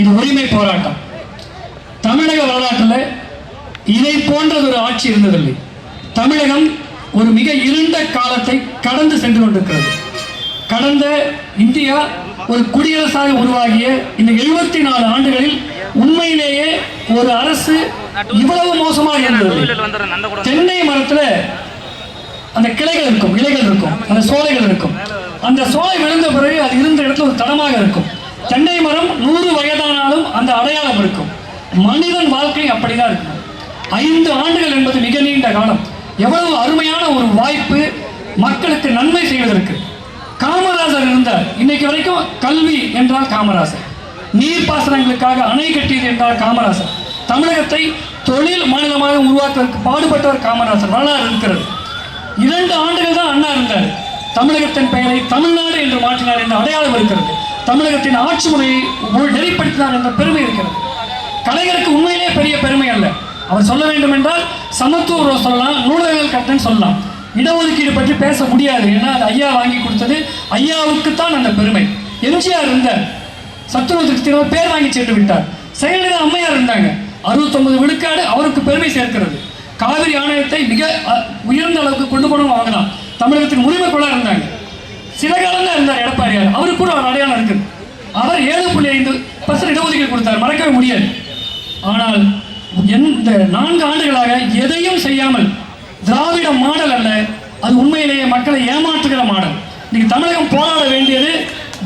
இது உரிமை போராட்டம். தமிழக வரலாற்றில் இதை போன்றது ஒரு ஆட்சி இருந்ததில்லை. தமிழகம் ஒரு மிக இருண்ட காலத்தை கடந்து சென்று கொண்டிருக்கிறது. கடந்த இந்தியா ஒரு குடியரசாக உருவாகிய இந்த எழுபத்தி நாலு ஆண்டுகளில் உண்மையிலேயே ஒரு அரசு இவ்வளவு மோசமாக இருந்தது தென்னை மரத்துல அந்த கிளைகள் இருக்கும் இலைகள் இருக்கும் அந்த சோலைகள் இருக்கும். அந்த சோலை விழுந்த பிறகு அது இருந்த இடத்துல ஒரு தடமாக இருக்கும். தென்னை மரம் நூறு வயதானாலும் அந்த அடையாளம் இருக்கும். மனிதன் வாழ்க்கை அப்படிதான் இருக்கும். ஐந்து ஆண்டுகள் என்பது மிக நீண்ட காலம். எவ்வளவு அருமையான ஒரு வாய்ப்பு மக்களுக்கு நன்மை செய்வதற்கு. காமராஜர் இருந்தார். இன்னைக்கு வரைக்கும் கல்வி என்றால் காமராஜர் நீர்ப்பாசனங்களுக்காக அணை கட்டியது என்றால் காமராஜர் தமிழகத்தை தொழில் மாநிலமாக உருவாக்குவதற்கு பாடுபட்டவர் காமராஜர் வரலாறு இருக்கிறது. இரண்டு ஆண்டுகள் தான் அண்ணா இருந்தார். தமிழகத்தின் பெயரை தமிழ்நாடு என்று மாற்றினார் என்ற அடையாளம் இருக்கிறது. தமிழகத்தின் ஆட்சி முறையை நெறிப்படுத்தினார் என்ற பெருமை இருக்கிறது. கலைஞருக்கு உண்மையிலே பெரிய பெருமை அல்ல. அவர் சொல்ல வேண்டும் என்றால் சமத்துவ சொல்லலாம் நூலகங்கள் கட்டணம் சொல்லலாம். இடஒதுக்கீடு பற்றி பேச முடியாது. ஏன்னா அது ஐயா வாங்கி கொடுத்தது. ஐயாவுக்கு தான் அந்த பெருமை. எம்ஜிஆர் இருந்தார். சத்துருவத்துக்கு பேர் வாங்கி சென்று விட்டார். செயலலிதா அம்மையார் இருந்தாங்க. அறுபத்தொன்பது விழுக்காடு அவருக்கு பெருமை சேர்க்கிறது. காவிரி ஆணையத்தை மிக உயர்ந்த அளவுக்கு கொண்டு போனவங்க அவங்க தான். தமிழகத்தின் உரிமை கொள்ள இருந்தாங்க. சில காலம் தான் இருந்தார் எடப்பாடியார். அவருக்கு கூட ஒரு அடையாளம் இருக்குது அவர் ஏழு புள்ளி ஐந்து பர்சன்ட் இடஒதுக்கீடு கொடுத்தார். மறக்கவே முடியாது. ஆனால் எந்த நான்கு ஆண்டுகளாக எதையும் செய்யாமல் திராவிட மாடல் அல்ல அது உண்மையிலேயே மக்களை ஏமாற்றுகிற மாடல். இன்னைக்கு தமிழகம் போராட வேண்டியது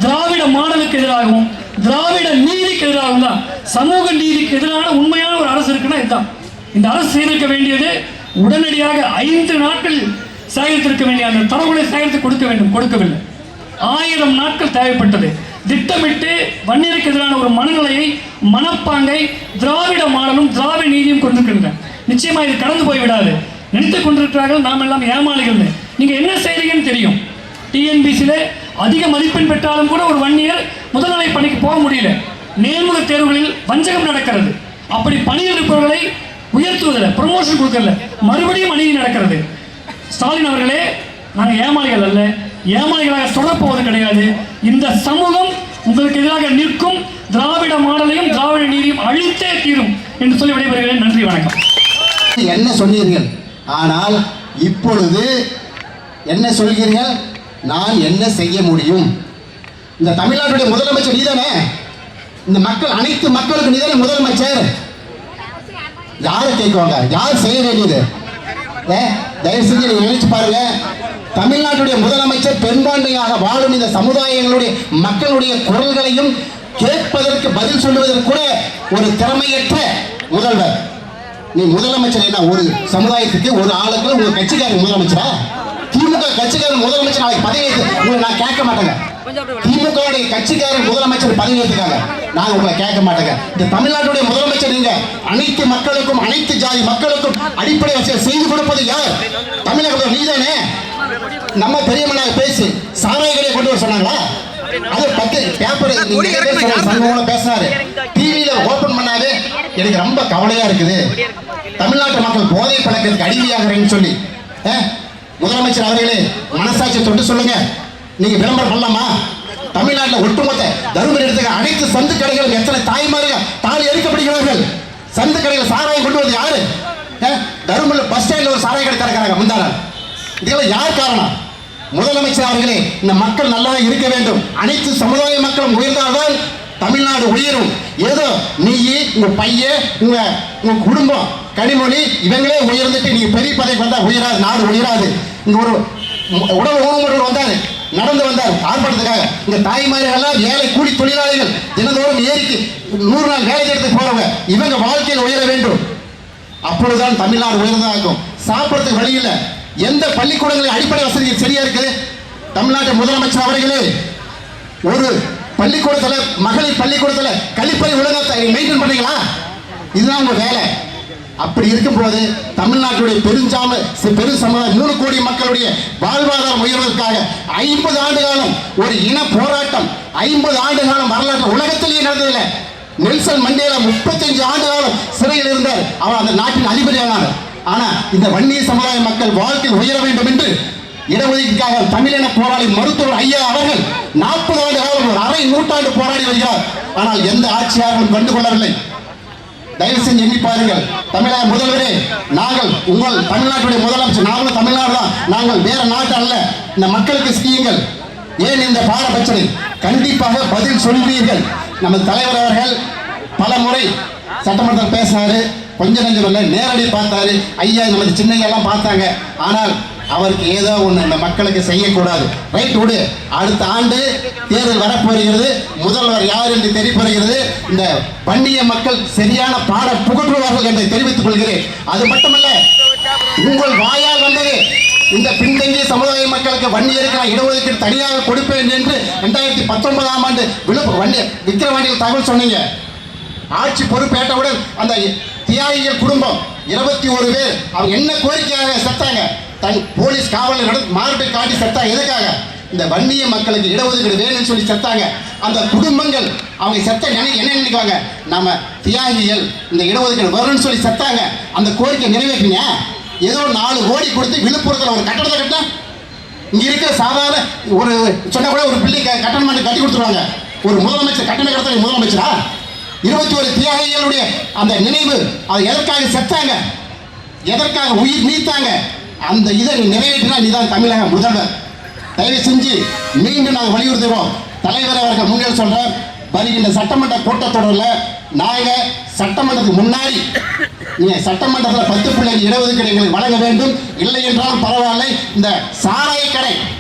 திராவிட மாடலுக்கு எதிராகவும் திராவிட நீதிக்கு எதிராகவும் தான். சமூக நீதிக்கு எதிரான உண்மையான ஒரு அரசு இருக்குன்னா இதுதான். இந்த அரசு செய்திருக்க வேண்டியது உடனடியாக ஐந்து நாட்கள் சேகரித்திருக்க வேண்டிய அந்த தரவுகளை சேகரித்து கொடுக்க வேண்டும். கொடுக்கவில்லை. ஆயிரம் நாட்கள் தேவைப்பட்டது. திட்டமிட்டு வன்னியருக்கு எதிரான ஒரு மனநிலையை மனப்பாங்கை திராவிட மாடலும் திராவிட நீதியும் கொண்டிருக்கின்றன. நிச்சயமா இது கடந்து போய் விடாது கொண்டிருக்கிறார்கள் நாம் எல்லாம் ஏமாளிகள் நீங்க என்ன செய்றீங்கன்னு தெரியும். டிஎன்பிசியில அதிக மதிப்பெண் பெற்றாலும் கூட ஒரு வன்னியர் முதல்நிலை பணிக்கு போக முடியல. நேர்முக தேர்வுகளில் வஞ்சகம் நடக்கிறது. அப்படி பணியில் இருப்பவர்களை உயர்த்துவதில்லை ப்ரமோஷன் கொடுக்கல மறுபடியும் அநீதி நடக்கிறது. ஸ்டாலின் அவர்களே நாங்கள் ஏமாளிகள் அல்ல. ஏமாளிகளாக சொல்லப்போவது கிடையாது. இந்த சமூகம் உங்களுக்கு எதிராக நிற்கும் திராவிட மாடலையும் திராவிட நீதியும் அழித்தே தீரும் என்று சொல்லி விடைபெறுகிறேன். நன்றி வணக்கம். என்ன சொன்னீர்கள் ஆனால் இப்பொழுது என்ன சொல்கிறீர்கள்? நான் என்ன செய்ய முடியும்? இந்த தமிழ்நாட்டுடைய முதலமைச்சர் நீதானே? இந்த மக்கள் அனைத்து மக்களுக்கு நீதானே முதலமைச்சர்? யாரை கேட்குவாங்க? யார் செய்ய வேண்டியது? தயவு செஞ்சு நீங்க நினைச்சு பாருங்க. தமிழ்நாட்டுடைய முதலமைச்சர் பெரும்பான்மையாக வாழும் இந்த சமுதாயங்களுடைய மக்களுடைய குரல்களையும் கேட்பதற்கு பதில் சொல்லுவதற்கு கூட ஒரு திறமையற்ற முதல்வர். நீ முதலமைச்சர் என்ன ஒரு சமுதாயத்துக்கு ஒரு ஆளுக்கு உங்க கட்சிக்காரங்க முதலமைச்சரா? திமுக கட்சிக்காரன் முதலமைச்சர் நாளைக்கு பதவி ஏற்று உங்களை நான் கேட்க மாட்டேங்க. திமுக உடைய கட்சிக்காரன் முதலமைச்சர் பதவி ஏற்றுக்காங்க நான் உங்களை கேட்க மாட்டேங்க. இந்த தமிழ்நாட்டுடைய முதலமைச்சர் நீங்க அனைத்து மக்களுக்கும் அனைத்து ஜாதி மக்களுக்கும் அடிப்படை வசதி செய்து கொடுப்பது யார்? தமிழக நீதானே? நம்ம பெரியமனாக பேசி சாராய கடையை கொண்டு வர சொன்னாங்களா? அது பத்து பேப்பர் சங்கமோட பேசினாரு டிவியில ஓபன் பண்ணாவே எனக்கு ரொம்ப கவலையா இருக்குது. தமிழ்நாட்டு மக்கள் போதை பழக்கத்துக்கு அடிமையாகிறேன்னு சொல்லி. முதலமைச்சர் அவர்களே மனசாட்சி தொட்டு சொல்லுங்க. நீங்க விளம்பரம் பண்ணலாமா? தமிழ்நாட்டில் ஒட்டுமொத்த தருமபுரி எடுத்துக்க அனைத்து சந்து கடைகளும் எத்தனை தாய்மார்கள் தாலி அளிக்கப்படுகிறார்கள் சந்து கடைகள் சாராயம் கொண்டு வந்து யாரு? தருமபுரி பஸ் ஸ்டாண்ட்ல ஒரு சாராய கடை திறக்கிறாங்க முந்தான இதெல்லாம் யார் காரணம்? முதலமைச்சர் அவர்களே இந்த மக்கள் நல்லா இருக்க வேண்டும். அனைத்து சமுதாய மக்களும் உயர்ந்தால்தான் தமிழ்நாடு உயரும். ஏதோ நீ உங்க பையன் உங்க உங்க குடும்பம் கனிமொழி இவங்களே உயர்ந்துட்டு நீ பெரிய பதவிக்கு வந்தா உயராது நாடு உயராது. இங்க ஒரு உடல் ஊனமுடன் வந்தாரு நடந்து வந்தார் ஆர்ப்பாட்டத்துக்காக. இந்த தாய்மார்கள்லாம் ஏழை கூலி தொழிலாளிகள் தினந்தோறும் ஏரிக்கு நூறு நாள் வேலை எடுத்து போறவங்க. இவங்க வாழ்க்கையில் உயர வேண்டும். அப்பொழுதுதான் தமிழ்நாடு உயர்ந்ததா சாப்பிடறதுக்கு வழி இல்லை. எந்த பள்ளிக்கூடங்களில் அடிப்படை வசதிகள் சரியா இருக்கு? தமிழ்நாட்டு முதலமைச்சர் அவர்களே ஒரு பள்ளிக்கூடத்தில் மகளிர் பள்ளிக்கூடத்தில் கழிப்பறை ஒழுங்கா மெயின்டைன் பண்ணீங்களா இதுதான் உங்க வேலை. அப்படி இருக்கும்போது தமிழ்நாட்டுடைய பெருஞ்சாம பெரும் சமுதாயம் நூறு கோடி மக்களுடைய வாழ்வாதாரம் உயர்வதற்காக ஐம்பது ஆண்டு காலம் ஒரு இன போராட்டம் ஐம்பது ஆண்டு காலம் வரலாற்று உலகத்திலேயே நடந்ததில்லை. நெல்சன் மண்டேலா முப்பத்தஞ்சு ஆண்டு காலம் சிறையில் இருந்தார். அவர் அந்த நாட்டின் அதிபதியானார். ஆனா இந்த வன்னிய சமுதாய மக்கள் வாழ்க்கை உயர வேண்டும் என்று இடஒதுக்கீட்டுக்காக தமிழின போராளி மருத்துவர் ஐயா அவர்கள் நாற்பது ஆண்டு காலம் ஒரு அரை நூற்றாண்டு போராடி வருகிறார். ஆனால் எந்த ஆட்சியாளர்களும் கண்டு கொள்ளவில்லை. தயவு செஞ்சு எண்ணி பாருங்கள். தமிழக முதல்வரே நாங்கள் உங்கள் தமிழ்நாட்டுடைய முதலமைச்சர். நாங்களும் தமிழ்நாடு தான். நாங்கள் வேற நாட்டு அல்ல. இந்த மக்களுக்கு செய்யுங்கள். ஏன் இந்த பாரபட்சனை கண்டிப்பாக பதில் சொல்வீர்கள் நமது தலைவர் அவர்கள் பல முறை சட்டமன்றத்தில் பேசினாரு. கொஞ்ச நஞ்சம் இல்லை நேரடி பார்த்தாரு. ஐயா நமது சின்னங்க எல்லாம் பார்த்தாங்க. ஆனால் அவருக்கு ஏதோ ஒன்று இந்த மக்களுக்கு செய்யக்கூடாது. ரைட் விடு. அடுத்த ஆண்டு தேர்தல் வரப்போகிறது முதல்வர் யார் என்று தெரியப்படுகிறது இந்த வன்னிய மக்கள் சரியான பாட புகற்றுவார்கள் என்று தெரிவித்துக் கொள்கிறேன். அது மட்டுமல்ல உங்கள் வாயால் வந்தது. இந்த பின்தங்கிய சமுதாய மக்களுக்கு வன்னியருக்கான இடஒதுக்கீடு தனியாக கொடுப்பேன் என்று ரெண்டாயிரத்தி பத்தொன்பதாம் ஆண்டு விழுப்புரம் வண்டி விக்கிரவாண்டியில் தகவல் சொன்னீங்க. ஆட்சி பொறுப்பேற்றவுடன் அந்த தியாகிகள் குடும்பம் இருபத்தி ஒரு பேர் அவங்க என்ன கோரிக்கையாக செத்தாங்க? தன் போலீஸ் காவலர் நடந்து மார்பை காட்டி செத்தாங்க. எதுக்காக? இந்த வன்னிய மக்களுக்கு இடஒதுக்கீடு வேணும்னு சொல்லி செத்தாங்க. அந்த குடும்பங்கள் அவங்க செத்த நினை என்ன நினைக்குவாங்க நம்ம தியாகிகள் இந்த இடஒதுக்கீடு வரும்னு சொல்லி செத்தாங்க. அந்த கோரிக்கை நிறைவேற்றுங்க ஏதோ நாலு கோடி கொடுத்து விழுப்புரத்தில் ஒரு கட்டடத்தை கட்டினா? இங்கே இருக்கிற சாதாரண ஒரு சொன்ன கூட ஒரு பிள்ளை கட்டணம் பண்ணி கட்டி கொடுத்துருவாங்க. ஒரு முதலமைச்சர் கட்டண கடத்த முதலமைச்சரா? இருபத்தி ஒரு தியாகிகளுடைய அந்த நினைவு அது எதற்காக செத்தாங்க? எதற்காக உயிர் நீத்தாங்க? அந்த இதை நீ நிறைவேற்றினா நீதான் தமிழக முதல்வர். தயவு செஞ்சு மீண்டும் நாங்கள் வலியுறுத்துகிறோம். தலைவர் அவர்கள் முன்னே சொல்கிறேன் வருகின்ற சட்டமன்ற கூட்டத்தொடரில் நாங்கள் சட்டமன்றத்துக்கு முன்னாடி நீங்கள் சட்டமன்றத்தில் பத்து பிள்ளைங்க இடஒதுக்கீடு எங்களுக்கு வழங்க வேண்டும். இல்லை என்றாலும் பரவாயில்லை. இந்த சாராய கடை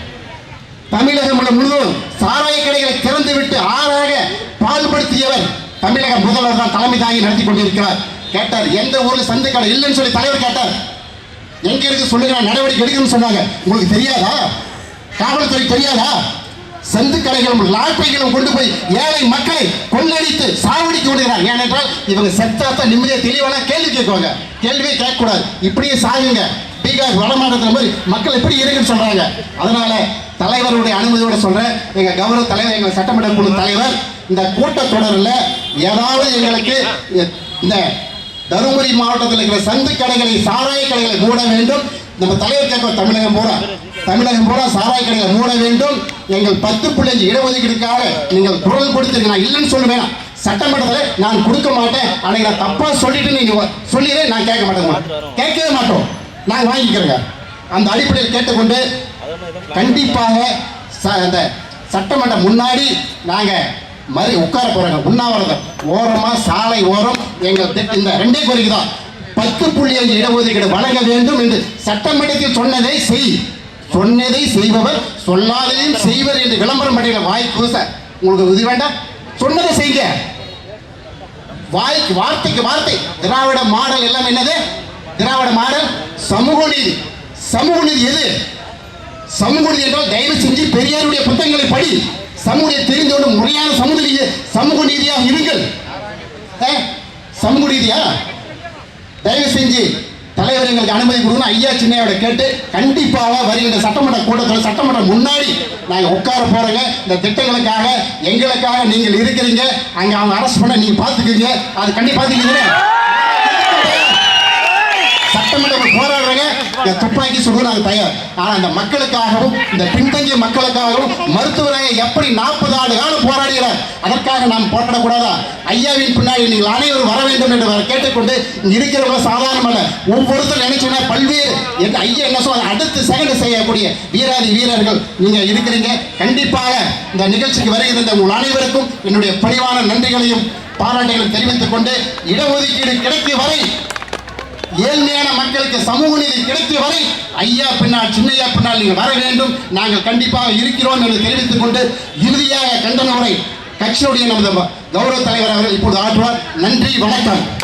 தமிழகம் முழு- முழுவதும் சாராய கடைகளை திறந்துவிட்டு ஆறாக பால்படுத்தியவர் தமிழக முதல்வர் தான் தலைமை தாங்கி நடத்தி கொண்டிருக்கிறார். கேட்டார் எந்த ஊர்ல சந்தை கடை இல்லைன்னு சொல்லி தலைவர் கேட்டார். எங்க இருக்கு சொல்லுங்க நடவடிக்கை எடுக்கணும்னு சொன்னாங்க. உங்களுக்கு தெரியாதா? காவல்துறை தெரியாதா? சந்து கடைகளும் லாட்டைகளும் கொண்டு போய் ஏழை மக்களை கொள்ளடித்து சாவடித்து கொண்டிருக்கிறார் ஏனென்றால் இவங்க செத்தாத்தான் நிம்மதியாக தெளிவான கேள்வி கேட்குவாங்க. கேள்வியே கேட்கக்கூடாது. இப்படியே சாகுங்க. பீகார் வடமாநிலத்தில் மாதிரி மக்கள் எப்படி இருக்குன்னு சொல்றாங்க. அதனால தலைவருடைய அனுமதியோட சொல்றேன். எங்க கௌரவ தலைவர் எங்க சட்டமன்ற குழு தலைவர் இந்த கூட்டத்தொடரில் ஏதாவது எங்களுக்கு இந்த தருமபுரி மாவட்டத்தில் இருக்கிற சந்து கடைகளை சாராய கடைகளை மூட வேண்டும். நம்ம தலைவர் கேட்க தமிழகம் பூரா தமிழகம் பூரா சாராய கடைகளை மூட வேண்டும். எங்கள் பத்து புள்ளஞ்சு இடஒதுக்கீடுக்காக நீங்கள் குரல் கொடுத்துருங்க நான் இல்லைன்னு சொல்லுவேன் சட்டமன்றத்தில் நான் கொடுக்க மாட்டேன். ஆனால் நான் தப்பாக சொல்லிட்டு நீங்கள் சொல்லிடுறேன். நான் கேட்க மாட்டேங்க கேட்கவே மாட்டோம். நாங்கள் வாங்கிக்கிறோங்க. அந்த அடிப்படையில் கேட்டுக்கொண்டு கண்டிப்பாக அந்த சட்டமன்றம் முன்னாடி நாங்கள் மறு உட்கார போகிறோங்க உண்ணாவிரதம் ஓரமாக சாலை ஓரம் எங்கள் இந்த ரெண்டே கோரிக்கை தான். பத்து புள்ளி அஞ்சு இடஒதுக்கீடு வழங்க வேண்டும் என்று சட்டமன்றத்தில் சொன்னதை செய். சொன்னதை செய்பவர் சொல்லாததையும் செய்வர் என்று விளம்பரம் பண்ணின வாய் கூச உங்களுக்கு உதவி வேண்டாம் சொன்னதை செய்ய வாய்க்கு வார்த்தைக்கு வார்த்தை. திராவிட மாடல் எல்லாம் என்னது? திராவிட மாடல்? சமூக நீதி. சமூக நீதி எது? சமூக என்றால் தயவு செஞ்சு பெரியாருடைய புத்தகங்களை படி. சமூக தெரிந்து கொண்டு முறையான சமூக நீதி சமூக நீதியாக இருங்கள். சமூக நீதியா தயவு செஞ்சு தலைவர் எங்களுக்கு அனுமதி கொடுக்கணும் ஐயா சின்னையோட கேட்டு கண்டிப்பாக வருகின்ற சட்டமன்ற கூட்டத்தில் சட்டமன்றம் முன்னாடி நாங்கள் உட்கார போகிறோங்க இந்த திட்டங்களுக்காக எங்களுக்காக நீங்கள் இருக்கிறீங்க. அங்கே அவங்க அரசு பண்ண நீங்கள் பார்த்துக்கீங்க. அது கண்டிப்பாக பார்த்துக்கீங்க. சட்டமன்றம் போராடுறங்க இந்த துப்பாக்கி சுடுவோம் நாங்கள் தயார். ஆனால் இந்த மக்களுக்காகவும் இந்த பின்தங்கிய மக்களுக்காகவும் மருத்துவராக எப்படி நாற்பது ஆண்டு காலம் போராடுகிறார் அதற்காக நாம் போராடக்கூடாதா? ஐயாவின் பின்னாடி நீங்கள் அனைவரும் வர வேண்டும் என்று கேட்டுக்கொண்டு இருக்கிறவங்க சாதாரணமல்ல. அல்ல ஒவ்வொருத்தர் நினைச்சுன்னா பல்வேறு எங்க ஐயா என்ன சொல்ல அடுத்து செகண்ட் செய்யக்கூடிய வீராதி வீரர்கள் நீங்கள் இருக்கிறீங்க. கண்டிப்பாக இந்த நிகழ்ச்சிக்கு வருகிற உங்கள் அனைவருக்கும் என்னுடைய பணிவான நன்றிகளையும் பாராட்டுகளையும் தெரிவித்துக் கொண்டு இடஒதுக்கீடு கிடைக்கும் வரை ஏழ்மையான மக்களுக்கு சமூக நீதி கிடைத்த வரை ஐயா பின்னால் சின்னையா பின்னால் நீங்கள் வர வேண்டும். நாங்கள் கண்டிப்பாக இருக்கிறோம் என்று தெரிவித்துக் கொண்டு இறுதியாக கண்டன உரை கட்சியுடைய நமது கௌரவ தலைவர் அவர்கள் இப்போது ஆற்றுவார். நன்றி வணக்கம்.